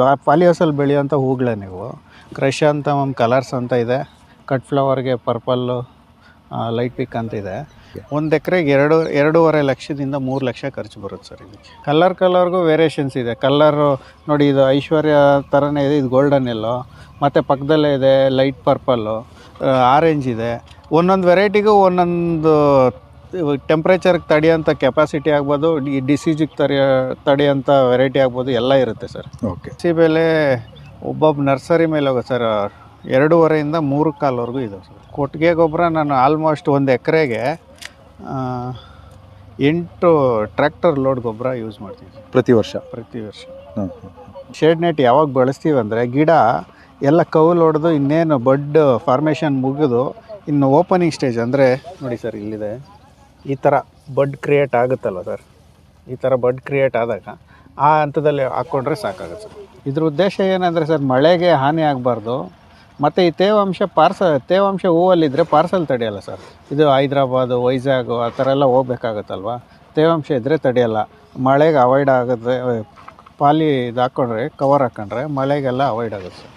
ಪಾಲಿಯೋಸಲ್ಲಿ ಬೆಳೆಯುವಂಥ ಹೂಗಳೇ ನೀವು. ಕ್ರಷಾಂತಮಮ್ ಕಲರ್ಸ್ ಅಂತ ಇದೆ. ಕಟ್ ಫ್ಲವರ್ಗೆ ಪರ್ಪಲ್ಲು ಲೈಟ್ ಪಿಕ್ ಅಂತ ಇದೆ. ಒಂದು ಎಕ್ರೆಗೆ ಎರಡು, ಎರಡೂವರೆ ಲಕ್ಷದಿಂದ ಮೂರು ಲಕ್ಷ ಖರ್ಚು ಬರುತ್ತೆ ಸರ್ ಇದಕ್ಕೆ ಕಲರ್ ಕಲರ್ಗೂ ವೇರಿಯೇಷನ್ಸ್ ಇದೆ. ಕಲ್ಲರು ನೋಡಿ ಇದು ಐಶ್ವರ್ಯ ಥರನೇ ಇದೆ, ಇದು ಗೋಲ್ಡನ್ ಎಲ್ಲೋ. ಮತ್ತು ಪಕ್ಕದಲ್ಲೇ ಇದೆ ಲೈಟ್ ಪರ್ಪಲ್ಲು ಆರೆಂಜ್ ಇದೆ. ಒಂದೊಂದು ವೆರೈಟಿಗೂ ಒಂದೊಂದು ಟೆಂಪ್ರೇಚರ್ಗೆ ತಡೆಯೋಂಥ ಕೆಪಾಸಿಟಿ ಆಗ್ಬೋದು ಈ ಡಿಸೀಜಿಗೆ ತಡೆಯೋ ತಡೆಯೋಂಥ ವೆರೈಟಿ ಆಗ್ಬೋದು ಎಲ್ಲ ಇರುತ್ತೆ ಸರ್ ಓಕೆ ಸಿ ಬೆಲೆ ಒಬ್ಬೊಬ್ಬ ನರ್ಸರಿ ಮೇಲೆ ಹೋಗೋ ಸರ್ ಎರಡೂವರೆಯಿಂದ ಮೂರು ಕಾಲ್ವರೆಗೂ ಇದಾವೆ ಸರ್ ಕೊಟ್ಟಿಗೆ ಗೊಬ್ಬರ ನಾನು ಆಲ್ಮೋಸ್ಟ್ ಒಂದು ಎಕರೆಗೆ ಎಂಟು ಟ್ರ್ಯಾಕ್ಟರ್ ಲೋಡ್ ಗೊಬ್ಬರ ಯೂಸ್ ಮಾಡ್ತೀನಿ ಪ್ರತಿ ವರ್ಷ? ಪ್ರತಿ ವರ್ಷ. ಶೇಡ್ ನೆಟ್ ಯಾವಾಗ ಬಳಸ್ತೀವಿ ಅಂದರೆ ಗಿಡ ಎಲ್ಲ ಕೌಲ್ ಹೊಡೆದು ಇನ್ನೇನು ಬಡ್ ಫಾರ್ಮೇಷನ್ ಮುಗಿದು ಇನ್ನು ಓಪನಿಂಗ್ ಸ್ಟೇಜ್ ಅಂದರೆ ನೋಡಿ ಸರ್ ಇಲ್ಲಿದೆ. ಈ ಥರ ಬಡ್ ಕ್ರಿಯೇಟ್ ಆಗುತ್ತಲ್ಲ ಸರ್ ಈ ಥರ ಬಡ್ ಕ್ರಿಯೇಟ್ ಆದಾಗ ಆ ಹಂತದಲ್ಲಿ ಹಾಕ್ಕೊಂಡ್ರೆ ಸಾಕಾಗುತ್ತೆ ಸರ್ ಇದ್ರ ಉದ್ದೇಶ ಏನಂದರೆ ಸರ್ ಮಳೆಗೆ ಹಾನಿ ಆಗಬಾರ್ದು. ಮತ್ತು ಈ ತೇವಾಂಶ ಪಾರ್ಸಲ್ ತೇವಾಂಶ ಹೂವಲ್ಲಿದ್ದರೆ ಪಾರ್ಸಲ್ ತಡೆಯಲ್ಲ ಸರ್ ಇದು ಹೈದ್ರಾಬಾದು, ವೈಜಾಗು ಆ ಥರ ಎಲ್ಲ ಹೋಗ್ಬೇಕಾಗತ್ತಲ್ವ? ತೇವಾಂಶ ಇದ್ದರೆ ತಡೆಯಲ್ಲ. ಮಳೆಗೆ ಅವಾಯ್ಡ್ ಆಗುತ್ತೆ ಪಾಲಿ ಇದು ಹಾಕ್ಕೊಂಡ್ರೆ ಕವರ್ ಹಾಕ್ಕೊಂಡ್ರೆ ಮಳೆಗೆಲ್ಲ ಅವಾಯ್ಡ್ ಆಗುತ್ತೆ ಸರ್